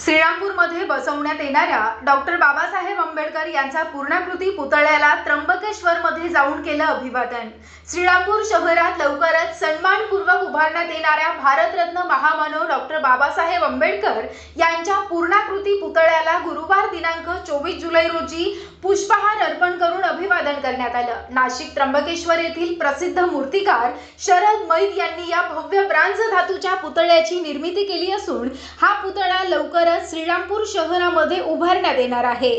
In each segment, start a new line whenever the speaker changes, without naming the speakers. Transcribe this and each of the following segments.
श्रीरामपूरमध्ये बसवण्यात येणाऱ्या डॉक्टर बाबासाहेब आंबेडकर यांचा पूर्णाकृती पुतळ्याला त्र्यंबकेश्वरमध्ये जाऊन केलं अभिवादन. श्रीरामपूर शहरात लवकरच सन्मानपूर्वक उभारण्यात येणाऱ्या भारतरत्न महामानव डॉक्टर बाबासाहेब आंबेडकर यांच्या पूर्णाकृती पुतळ्याला गुरुवार दिनांक चोवीस जुलै रोजी पुष्पहार अर्पण करून अभिवादन करण्यात आलं. नाशिक त्र्यंबकेश्वर येथील प्रसिद्ध मूर्तिकार शरद मैत यांनी या भव्य ब्रांज धातूच्या पुतळ्याची निर्मिती केली असून हा पुतळा लवकरच श्रीरामपूर शहरामध्ये उभारण्यात येणार आहे.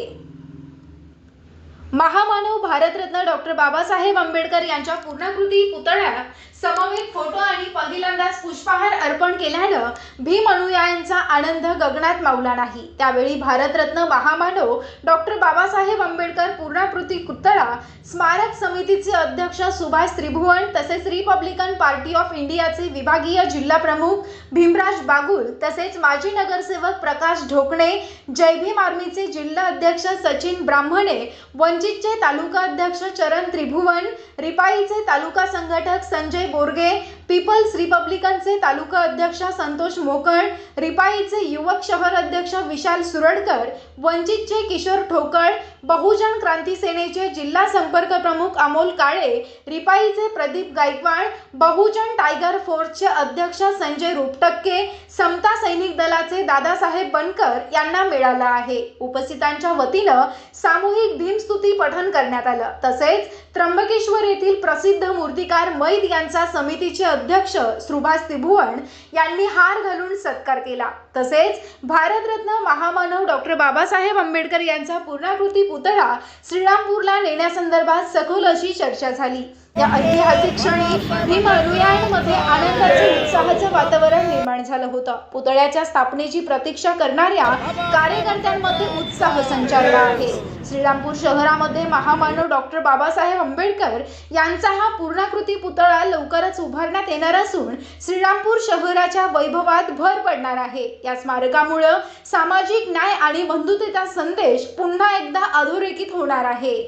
महामानव भारतरत्न डॉक्टर बाबासाहेब आंबेडकर यांच्या पूर्णाकृती पुतळ्या समवेत फोटो आणि पहिल्यांदाच पुष्पहार अर्पण केल्यानं भीम अनुयायांचा आनंद गगनात मावला नाही. त्यावेळी भारतरत्न महामानव डॉक्टर बाबासाहेब आंबेडकर पूर्णाकृती पुतळा स्मारक समितीचे अध्यक्ष सुभाष त्रिभुवन तसेच रिपब्लिकन पार्टी ऑफ इंडियाचे विभागीय जिल्हा प्रमुख भीमराज बागुल तसेच माजी नगरसेवक प्रकाश ढोकणे जय भीम आर्मीचे जिल्हा अध्यक्ष सचिन ब्राह्मणे वंचितचे तालुका अध्यक्ष चरण त्रिभुवन रिपाईचे तालुका संघटक संजय बोरगे पीपल्स रिपब्लिकनचे तालुका अध्यक्ष संतोष मोकळ रिपाईचे युवक शहर अध्यक्ष विशाल सुरडकर वंचितचे किशोर ठोकळ बहुजन क्रांती सेनेचे जिल्हा संपर्क प्रमुख अमोल काळे रिपाईचे प्रदीप गायकवाड बहुजन टायगर फोर्सचे अध्यक्ष संजय रुपटक्के समता सैनिक दलाचे दादासाहेब बनकर यांना मिळाला आहे. उपस्थितांच्या वतीनं सामूहिक भीमस्तुती पठन करण्यात आलं. तसेच त्र्यंबकेश्वर येथील प्रसिद्ध मूर्तिकार मैद यांचा समितीचे अध्यक्ष सुभाष त्रिभुवन यांनी हार घालून सत्कार केला. तसेच भारतरत्न महामानव डॉक्टर बाबासाहेब आंबेडकर यांचा पूर्णाकृती पुतळा श्रीरामपूरला नेण्यासंदर्भात सखोल अशी चर्चा झाली. या ऐतिहासिक क्षणी भीम अनुयायांमध्ये आनंदाचे उत्साहाचं वातावरण निर्माण झालं होतं. पुतळ्याच्या स्थापनेची प्रतीक्षा करणाऱ्या कार्यकर्त्यांमध्ये उत्साह संचारला आहे. श्रीरामपूर शहरामध्ये महामानव डॉक्टर बाबासाहेब आंबेडकर यांचा हा पूर्णाकृती पुतळा लवकरच उभारण्यात येणार असून श्रीरामपूर शहराच्या वैभवात भर पडणार आहे. या स्मारकामुळं सामाजिक न्याय आणि बंधुतेचा संदेश पुन्हा एकदा अधोरेखित होणार आहे.